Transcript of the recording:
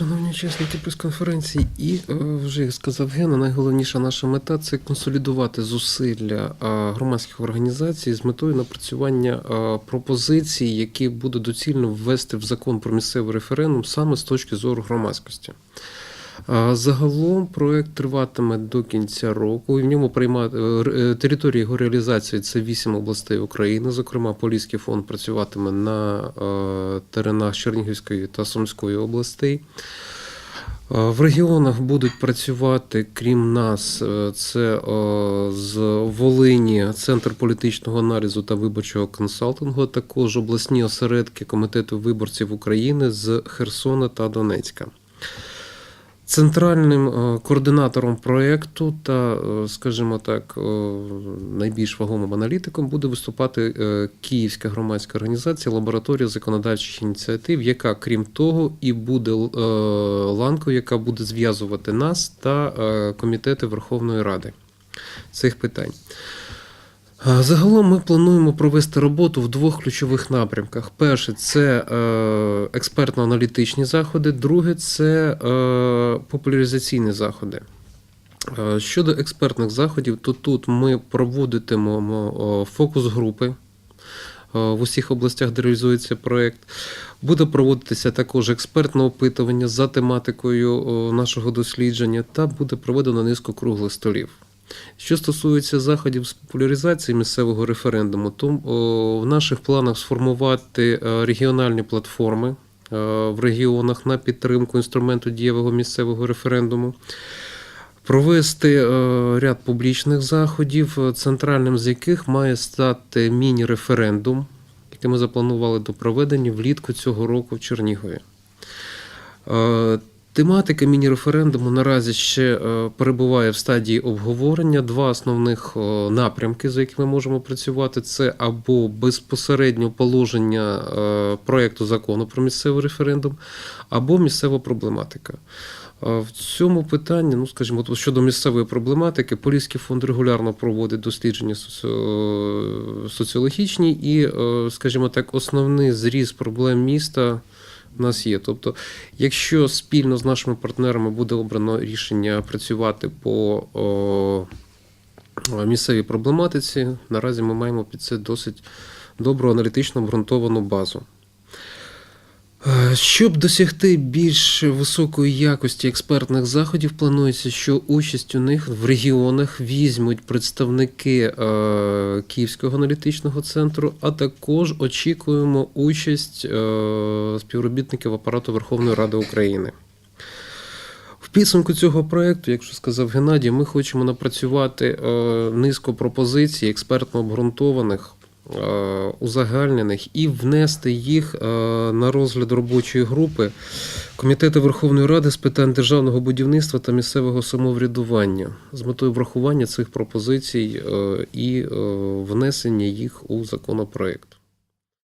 шановні учасники прес-конференції, і е, вже як сказав Гена, найголовніша наша мета це консолідувати зусилля громадських організацій з метою напрацювання пропозицій, які буде доцільно ввести в закон про місцевий референдум саме з точки зору громадськості. Загалом проект триватиме до кінця року. І в ньому приймати території його реалізації це вісім областей України. Зокрема, Поліський фонд працюватиме на е, теренах Чернігівської та Сумської областей. Е, В регіонах будуть працювати, крім нас, е, це е, з Волині, Центр політичного аналізу та виборчого консалтингу, також обласні осередки Комітету виборців України з Херсона та Донецька. Центральним е, координатором проєкту та, е, скажімо так, е, найбільш вагомим аналітиком буде виступати Київська громадська організація Лабораторія законодавчих ініціатив, яка, крім того, і буде ланкою, яка буде зв'язувати нас та комітети Верховної Ради цих питань. Загалом ми плануємо провести роботу в двох ключових напрямках. Перше це е, експертно-аналітичні заходи, друге це е, популяризаційні заходи. Е, Щодо експертних заходів, то тут ми проводитимемо фокус-групи е, в усіх областях, де реалізується проєкт. Буде проводитися також експертне опитування за тематикою нашого дослідження, та буде проведено низку круглих столів. Що стосується заходів з популяризації місцевого референдуму, то в наших планах сформувати е, регіональні платформи е, в регіонах на підтримку інструменту дієвого місцевого референдуму. Провести е, ряд публічних заходів, центральним з яких має стати міні-референдум, який ми запланували до проведення влітку цього року в Чернігові. Тематика міні-референдуму наразі ще е, перебуває в стадії обговорення. Два основних е, напрямки, за якими можемо працювати, це або безпосередньо положення е, проекту закону про місцевий референдум, або місцева проблематика. В цьому питанні, ну скажімо, щодо місцевої проблематики, Поліський фонд регулярно проводить дослідження соціологічні і, скажімо так, основний зріз проблем міста в нас є. Тобто, якщо спільно з нашими партнерами буде обрано рішення працювати по о, місцевій проблематиці, наразі ми маємо під це досить добру аналітично обґрунтовану базу. Е, Щоб досягти більш високої якості експертних заходів, планується, що участь у них в регіонах візьмуть представники е, Київського аналітичного центру, а також очікуємо участь е, співробітників апарату Верховної Ради України. В підсумку цього проєкту, як вже сказав Геннадій, ми хочемо напрацювати низку пропозицій, експертно обґрунтованих, узагальнених і внести їх е, на розгляд робочої групи Комітету Верховної Ради з питань державного будівництва та місцевого самоврядування з метою врахування цих пропозицій е, і е, внесення їх у законопроект.